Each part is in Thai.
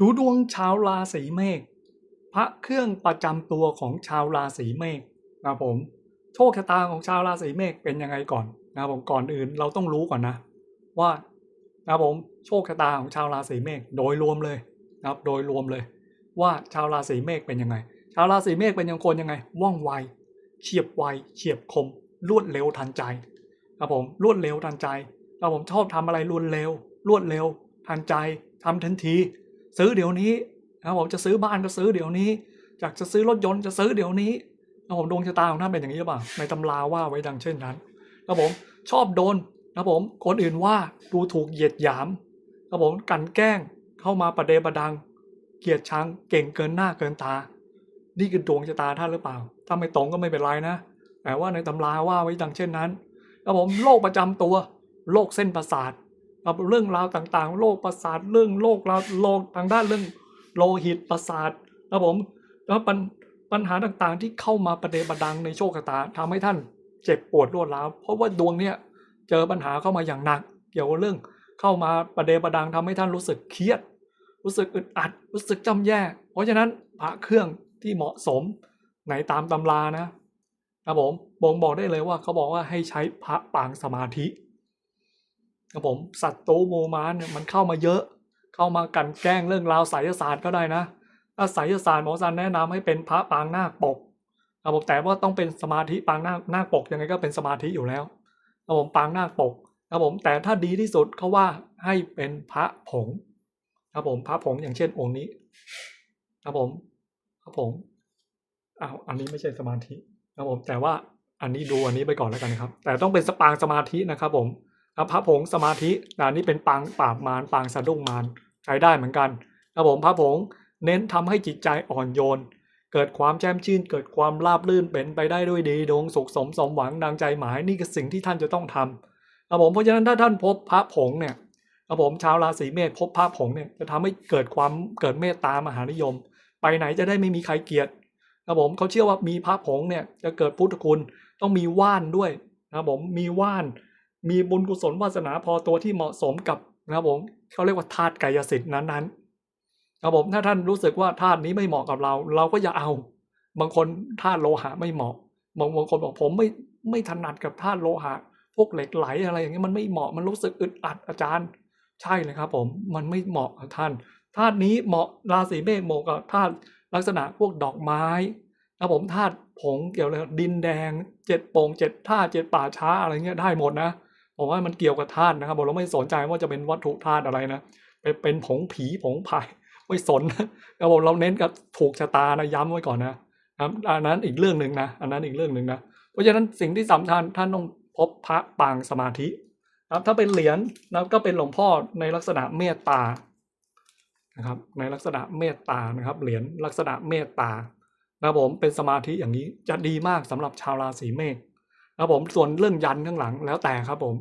ดูดวงชาวราศีเมษพระเครื่องประจำตัวของชาวราศีเมษนะครับผม โชคชะตาของชาวราศีเมษเป็นยังไงก่อนนะครับผมก่อนอื่นเราต้องรู้ก่อนนะ ว่านะครับผมโชคชะตาของชาวราศีเมษโดยรวมเลยนะครับโดยรวมเลย ว่าชาวราศีเมษเป็นยังไง ชาวราศีเมษเป็นยังคนยังไงว่องไวเฉียบไวเฉียบคม รวดเร็วทันใจครับผมรวดเร็วทันใจครับผมชอบทำอะไรรวดเร็ว รวดเร็วทันใจทำทันที ซื้อเดี๋ยวนี้นะผมจะซื้อบ้านก็ซื้อเดี๋ยวนี้อยากจะซื้อรถยนต์จะซื้อเดี๋ยวนี้นะผมดวงชะตาของท่านเป็นอย่างนี้หรือเปล่าในตำราว่าไว้ดังเช่นนั้นครับผมชอบโดนนะผมคนอื่นว่าดูถูกเหยียดหยามครับผมกันแกล้งเข้ามาประเดประดัง เกลียดชังเก่งเกินหน้าเกินตา นี่คือดวงชะตาท่านหรือเปล่า ถ้าไม่ตรงก็ไม่เป็นไรนะ แต่ว่าในตำราว่าไว้ดังเช่นนั้นครับผมโรคประจำตัวโรคเส้นประสาท ครับเรื่องราวต่างๆ โรคประสาทเรื่องโรคราวโรคทางด้านเรื่องโลหิตประสาทครับผมแล้วปัญปัญหาต่างๆที่เข้ามาประเดประดังในโชคชะตาทำให้ท่านเจ็บปวดรวดร้าวเพราะว่าดวงเนี้ยเจอปัญหาเข้ามาอย่างหนัก เกี่ยวกับเรื่องเข้ามาประเดประดังทำให้ท่านรู้สึกเครียด รู้สึกอึดอัด รู้สึกจำแย่ เพราะฉะนั้นพระเครื่องที่เหมาะสมในตามตำรานะ ครับผมบ่งบอกได้เลยว่าเขาบอกว่าให้ใช้พระปางสมาธิ ครับผมสัตว์โตโมมานเนี่ยมันเข้ามาเยอะ เข้ามากันแกล้งเรื่องราวไสยศาสตร์ก็ได้นะถ้าไสยศาสตร์หมอซันแนะนำให้เป็นพระปางนาคปกครับผมแต่ว่าต้องเป็นสมาธิปางนาคนาคปกยังไงก็เป็นสมาธิอยู่แล้วครับผมปางนาคปกครับผมแต่ถ้าดีที่สุดเขาว่าให้เป็นพระผงครับผมพระผงอย่างเช่นองค์นี้ครับผมครับผมอ้าวอันนี้ไม่ใช่สมาธิครับผมแต่ว่าอันนี้ดูอันนี้ไปก่อนแล้วกันนะครับ แต่ต้องเป็นสปางสมาธินะครับผม พระผงสมาธิแต่อันนี้เป็นปางปราบมารปางสะดุ้งมารใช้ได้เหมือนกันครับผมพระผงเน้นทำให้จิตใจอ่อนโยน เกิดความแจ่มชื่น เกิดความราบรื่นเป็นไปได้ด้วยดีดวงสุขสมสมหวังดังใจหมายนี่คือสิ่งที่ท่านจะต้องทำครับผมเพราะฉะนั้นถ้าท่านพบพระผงเนี่ยครับผมชาวราศีเมษพบพระผงเนี่ยจะทำให้เกิดความเกิดเมตตามหานิยม ไปไหนจะได้ไม่มีใครเกลียดครับผมเขาเชื่อว่ามีพระผงเนี่ยจะเกิดพุทธคุณต้องมีว่านด้วยนะผมมีว่าน มีบุญกุศลวาสนาพอตัวที่เหมาะสมกับนะครับผมเขาเรียกว่าธาตุกายสิทธิ์นั้นๆครับผมถ้าท่านรู้สึกว่าธาตุนี้ไม่เหมาะกับเรา เราก็อย่าเอา บางคนธาตุโลหะไม่เหมาะบางบางคนบอกผมไม่ไม่ถนัดกับธาตุโลหะ พวกเหล็กไหลอะไรอย่างเงี้ยมันไม่เหมาะมันรู้สึกอึดอัดอาจารย์ ใช่เลยครับผมมันไม่เหมาะท่านธาตุนี้เหมาะราศีเมษเหมาะกับธาตุลักษณะพวกดอกไม้ครับผมธาตุผงเกี่ยวเลยดินแดงเจ็ดโป่งเจ็ดท่าตุเจ็ดป่าช้าอะไรเงี้ยได้หมดนะ ผมว่ามันเกี่ยวกับธาตุนะครับผมเราไม่สนใจว่าจะเป็นวัตถุธาตุอะไรนะเป็นเป็นผงผีผงพายไม่สนนะครับผมเราเน้นกับถูกชะตานะย้ำไว้ก่อนนะครับอันนั้นอีกเรื่องหนึ่งนะอันนั้นอีกเรื่องหนึ่งนะเพราะฉะนั้นสิ่งที่สำคัญท่านต้องพบพระปางสมาธินะครับถ้าเป็นเหรียญนะก็เป็นหลวงพ่อในลักษณะเมตตานะครับในลักษณะเมตตานะครับเหรียญลักษณะเมตตานะครับผมเป็นสมาธิอย่างนี้จะดีมากสำหรับชาวราศีเมษนะครับผมส่วนเรื่องยันข้างหลังแล้วแต่ครับผม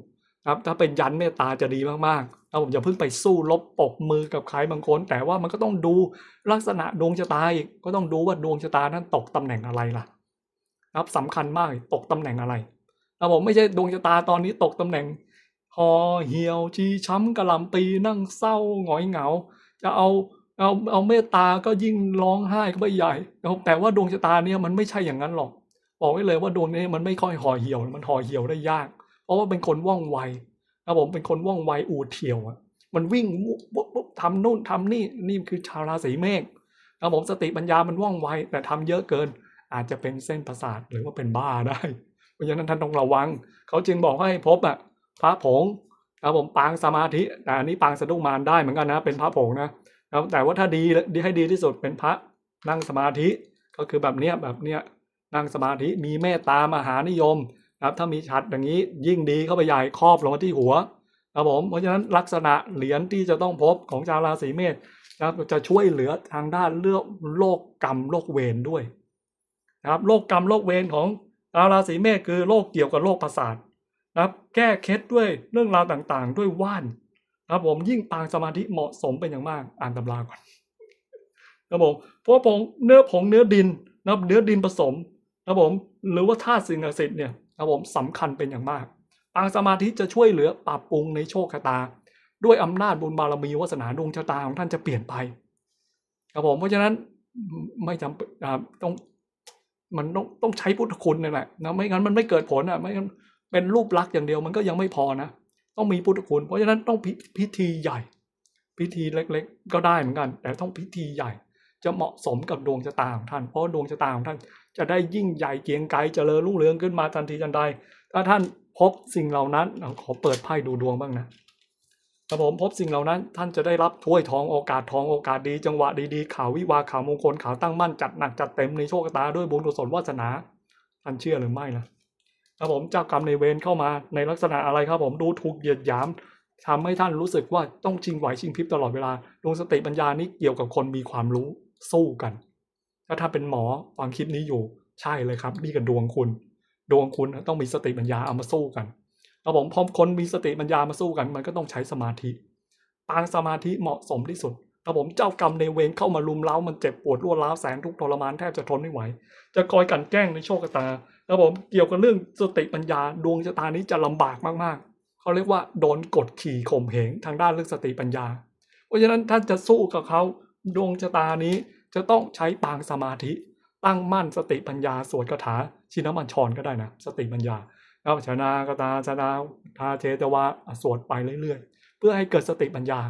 ครับถ้าเป็นยันเมตตาจะดีมากๆนะครับผมอย่าเพิ่งไปสู้ลบปกมือกับใครบางคน แต่ว่ามันก็ต้องดูลักษณะดวงชะตาอีกก็ต้องดูว่าดวงชะตานั้นตกตำแหน่งอะไรล่ะครับสำคัญมากตกตำแหน่งอะไรนะครับผมไม่ใช่ดวงชะตาตอนนี้ตกตำแหน่งหอเหี่ยวชีช้ำกระลำปีนั่งเศร้าหงอยเหงา จะเอาเอาเอาเมตตาก็ยิ่งร้องไห้ก็ไปใหญ่นะครับแต่ว่าดวงชะตาเนี่ยมันไม่ใช่อย่างนั้นหรอก บอกไว้เลยว่าดวงนี้มันไม่ค่อยห่อเหี่ยวมันห่อเหี่ยวได้ยาก เพราะว่าเป็นคนว่องไวนะผมเป็นคนว่องไวอูดเที่ยวอะมันวิ่งปุ๊บปุ๊บทำนู่นทำนี่นี่คือชาวราศีเมษนะผมสติปัญญามันว่องไวแต่ทำเยอะเกิน อาจจะเป็นเส้นประสาทหรือว่าเป็นบ้าได้ เพราะฉะนั้นท่านต้องระวัง เขาจึงบอกให้พบอะพระผงครับผมปางสมาธิแต่อันนี้ปางสะดุ้งมารได้เหมือนกันนะ เป็นพระผงนะครับแต่ว่าถ้าดีดีให้ดีที่สุดเป็นพระนั่งสมาธิก็คือแบบเนี้ยแบบเนี้ยนั่งสมาธิมีเมตตามหานิยม นะครับถ้ามีฉัดอย่างนี้ยิ่งดีเข้าไปใหญ่ครอบลงมาที่หัวครับผมเพราะฉะนั้นลักษณะเหรียญที่จะต้องพบของชาวราศีเมษนะครับจะช่วยเหลือทางด้านเรื่องโรคกรรมโรคเวรด้วยนะครับโรคกรรมโรคเวรของชาวราศีเมษคือโรคเกี่ยวกับโรคประสาทนะครับแก้เคล็ดด้วยเรื่องราวต่างๆ ด้วยว่านครับผมยิ่งปางสมาธิเหมาะสมเป็นอย่างมากอ่านตำราก่อนครับผมเพราะผงเนื้อผงเนื้อดินนะครับเนื้อดินผสมนะครับผมหรือว่าธาตุสิ่งศักดิ์สิทธิ์เนี่ย นะครับผมสำคัญเป็นอย่างมากปางสมาธิจะช่วยเหลือปรับปรุงในโชคชะตา ด้วยอำนาจบุญบารมีวาสนาดวงชะตาของท่านจะเปลี่ยนไปครับผมเพราะฉะนั้นไม่จำเป็นต้องมันต้องต้องใช้พุทธคุณนี่แหละนะไม่งั้นมันไม่เกิดผลอะไม่งั้นเป็นรูปลักษณ์อย่างเดียวมันก็ยังไม่พอนะต้องมีพุทธคุณ เพราะฉะนั้นต้องพิพิธีใหญ่ พิธีเล็ก ๆ ก็ได้เหมือนกัน แต่ต้องพิธีใหญ่ จะเหมาะสมกับดวงชะตาของท่าน เพราะดวงชะตาของท่านจะได้ยิ่งใหญ่เกียงไกรเจริญรุ่งเรืองขึ้นมาทันทีทันใด ถ้าท่านพบสิ่งเหล่านั้นเอาขอเปิดไพ่ดูดวงบ้างนะครับผมพบสิ่งเหล่านั้น ท่านจะได้รับถ้วยทองโอกาสทองโอกาสดี จังหวะดีๆข่าววิวาข่าวมงคลข่าวตั้งมั่นจัดหนักจัดเต็มในโชคชะตาด้วยบุญกุศลวาสนาท่านเชื่อหรือไม่ล่ะครับผมเจ้ากรรมในเวรเข้ามาในลักษณะอะไรครับผมดูถูกเหยียดหยามทำให้ท่านรู้สึกว่าต้องชิงไหวชิงพริบตลอดเวลาดวงสติปัญญานี้เกี่ยวกับคนมีความรู้ สู้กันถ้าถ้าเป็นหมอฟังคลิปนี้อยู่ใช่เลยครับ นี่กับดวงคุณ ดวงคุณต้องมีสติปัญญาเอามาสู้กันครับผมพอมคนมีสติปัญญามาสู้กัน มันก็ต้องใช้สมาธิปางสมาธิเหมาะสมที่สุดครับผมเจ้ากรรมในเวรเข้ามาลุมเล้ามันเจ็บปวดรวดร้าวแสนทุกทรมานแทบจะทนไม่ไหว จะคอยกันแกล้งในโชคชะตาครับผมเกี่ยวกับเรื่องสติปัญญาดวงชะตานี้จะลำบากมากๆเขาเรียกว่าโดนกดขี่ข่มเหงทางด้านเรื่องสติปัญญา เพราะฉะนั้นท่านจะสู้กับเขา ดวงชะตานี้จะต้องใช้ปางสมาธิ ตั้งมั่นสติปัญญาสวดคาถาชินมัญชรก็ได้นะ สติปัญญาแล้วชนากตาชนาทาเทตวะสวดไปเรื่อยๆ เพื่อให้เกิดสติปัญญา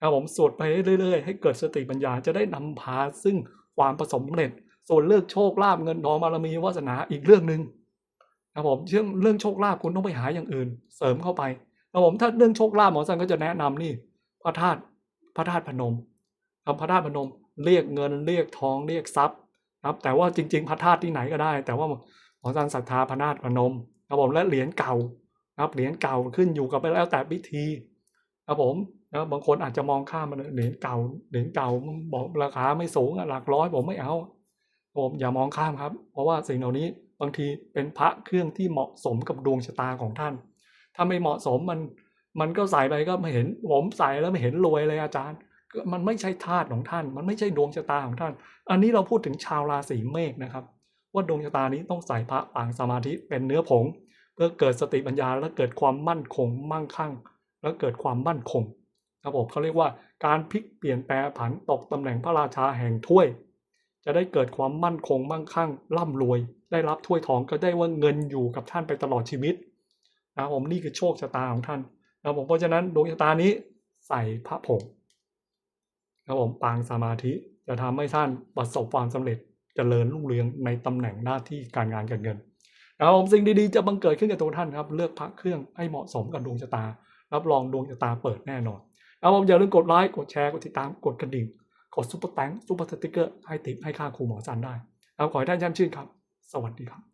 ครับผมสวดไปเรื่อยๆ ให้เกิดสติปัญญาจะได้นำพาซึ่งความประสบผลสำเร็จ ส่วนเรื่องโชคลาภเงินทองบารมีวาสนาอีกเรื่องหนึ่งครับผมเรื่องเรื่องโชคลาภคุณต้องไปหาอย่างอื่น เสริมเข้าไปครับผมถ้าเรื่องโชคลาภหมอสันก็จะแนะนำนี่พระธาตุพระธาตุพนม ครับพระธาตุพนมเรียกเงินเรียกทองเรียกทรัพย์ครับแต่ว่าจริง ๆ พระธาตุที่ไหนก็ได้ แต่ว่าหมอสันศรัทธาพระธาตุพนมครับผมและเหรียญเก่าครับเหรียญเก่าขึ้นอยู่กับไปแล้วแต่พิธีครับผมนะบางคนอาจจะมองข้ามมันเหรียญเก่าเหรียญเก่าบอกราคาไม่สูงหลักร้อยผมไม่เอาผมอย่ามองข้ามครับ เพราะว่าสิ่งเหล่านี้บางทีเป็นพระเครื่องที่เหมาะสมกับดวงชะตาของท่าน ถ้าไม่เหมาะสมมันมันก็ใส่ไปก็ไม่เห็นผมใส่แล้วไม่เห็นรวยเลยอาจารย์ มันไม่ใช่ธาตุของท่าน มันไม่ใช่ดวงชะตาของท่าน อันนี้เราพูดถึงชาวราศีเมษนะครับ ว่าดวงชะตานี้ต้องใส่พระปางสมาธิเป็นเนื้อผง เพื่อเกิดสติปัญญาและเกิดความมั่นคงมั่งคั่ง และเกิดความมั่นคงครับผมเขาเรียกว่าการพลิกเปลี่ยนแปลผันตกตำแหน่งพระราชาแห่งถ้วย จะได้เกิดความมั่นคงมั่งคั่งร่ำรวย ได้รับถ้วยทองก็ได้ว่าเงินอยู่กับท่านไปตลอดชีวิตนะผมนี่คือโชคชะตาของท่านนะผมเพราะฉะนั้นดวงชะตานี้ใส่พระผง ครับผมปางสมาธิจะทำให้ท่านประสบความสำเร็จเจริญรุ่งเรืองในตำแหน่งหน้าที่การงานการเงินนะครับผมสิ่งดีๆจะบังเกิดขึ้นกับตัวท่านครับ เลือกพระเครื่องให้เหมาะสมกับดวงชะตา รับรองดวงชะตาเปิดแน่นอนนะครับผมอย่าลืมกดไลค์กดแชร์กดติดตามกดกระดิ่งกดซุปเปอร์แตงซุปเปอร์สติ๊กเกอร์ให้ติปให้ค่าครูหมอสันได้แล้วขอให้ท่านแช่มชื่นครับ สวัสดีครับ